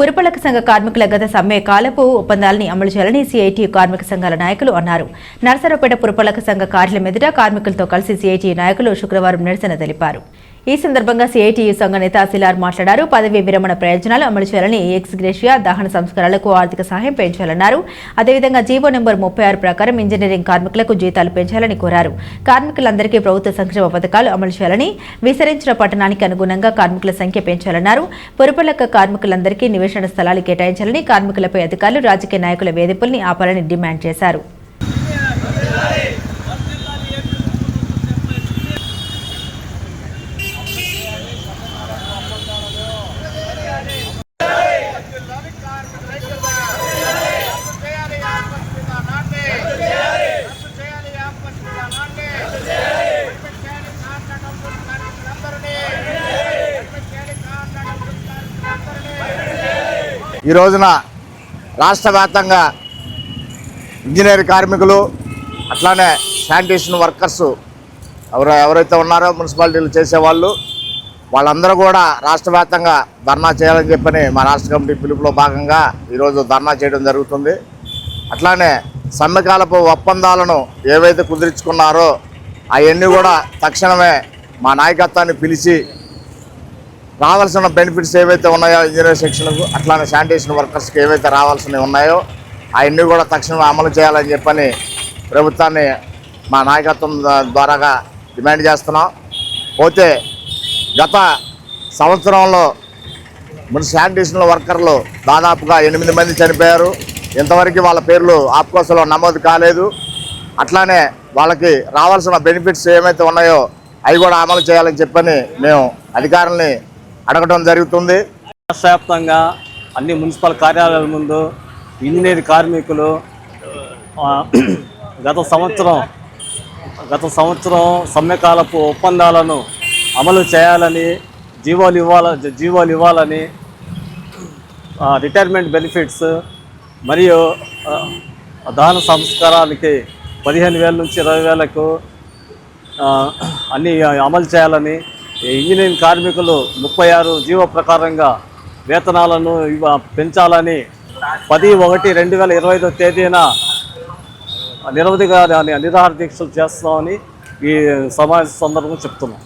పురపాలక సంఘ కార్మికుల గత సమ్మె కాలపు ఒప్పందాలని అమలు చేయాలని సిఐటి కార్మిక సంఘాల నాయకులు అన్నారు. నరసరావుపేట పురపాలక సంఘ కార్యాలయం ఎదుట కార్మికులతో కలిసి సిఐటి నాయకులు శుక్రవారం నిరసన తెలిపారు. ఈ సందర్భంగా సిఐటియు సంఘ నేత అసిలార్ మాట్లాడారు. పదవీ విరమణ ప్రయోజనాలు అమలు చేయాలని ఎక్స్ గ్రేషియా దహన సంస్కరణలకు ఆర్థిక సహాయం పెంచాలన్నారు. అదేవిధంగా జీవో నెంబర్ ముప్పై ఆరు ప్రకారం ఇంజనీరింగ్ కార్మికులకు జీతాలు పెంచాలని కోరారు. కార్మికులందరికీ ప్రభుత్వ సంక్షేమ పథకాలు అమలు చేయాలని విస్తరించిన పట్టణానికి అనుగుణంగా కార్మికుల సంఖ్య పెంచాలన్నారు. పురపాలక కార్మికులందరికీ నివేశన స్థలాలు కేటాయించాలని కార్మికులపై అధికారులు రాజకీయ నాయకుల వేధింపుల్ని ఆపాలని డిమాండ్ చేశారు. ఈ రోజున రాష్ట్ర వ్యాప్తంగా ఇంజనీర్ కార్మికులు అట్లానే శానిటేషన్ వర్కర్స్ ఎవరు ఎవరైతే ఉన్నారో మున్సిపాలిటీలు చేసేవాళ్ళు వాళ్ళందరూ కూడా రాష్ట్ర వ్యాప్తంగా ధర్నా చేయాలని చెప్పని మా రాష్ట్ర కమిటీ పిలుపులో భాగంగా ఈరోజు ధర్నా చేయడం జరుగుతుంది. అట్లానే సమ్మెకాలపు ఒప్పందాలను ఏవైతే కుదిరించుకున్నారో అవన్నీ కూడా తక్షణమే మా నాయకత్వాన్ని పిలిచి రావాల్సిన బెనిఫిట్స్ ఏవైతే ఉన్నాయో ఇంజనీర్ సెక్షన్కు అట్లానే శానిటేషన్ వర్కర్స్కి ఏవైతే రావాల్సినవి ఉన్నాయో అవన్నీ కూడా తక్షణం అమలు చేయాలని చెప్పని ప్రభుత్వాన్ని మా నాయకత్వం ద్వారా ద్వారాగా డిమాండ్ చేస్తున్నాం. పోతే గత సంవత్సరంలో మన శానిటేషన్ వర్కర్లు దాదాపుగా ఎనిమిది మంది చనిపోయారు. ఇంతవరకు వాళ్ళ పేర్లు ఆప్కోసలో నమోదు కాలేదు. అట్లానే వాళ్ళకి రావాల్సిన బెనిఫిట్స్ ఏమైతే ఉన్నాయో అవి కూడా అమలు చేయాలని చెప్పని మేము అధికారుల్ని అడగడం జరుగుతుంది. రాష్ట్రవ్యాప్తంగా అన్ని మున్సిపల్ కార్యాలయాల ముందు ఇంజనీర్ కార్మికులు గత సంవత్సరం గత సంవత్సరం సమ్మెకాలపు ఒప్పందాలను అమలు చేయాలని జీవోలు ఇవ్వాల జీవోలు ఇవ్వాలని రిటైర్మెంట్ బెనిఫిట్స్ మరియు దాన దహన సంస్కారానికి పదిహేను వేల నుంచి ఇరవై వేలకు అన్నీ అమలు చేయాలని ఇంజనీరింగ్ కార్మికులు ముప్పై ఆరు జీవో ప్రకారంగా వేతనాలను పెంచాలని పది ఒకటి రెండు వేల ఇరవై ఐదో తేదీన నిరవధిగా నిరాహార దీక్షలు చేస్తామని ఈ సమావేశ సందర్భంగా చెప్తున్నాం.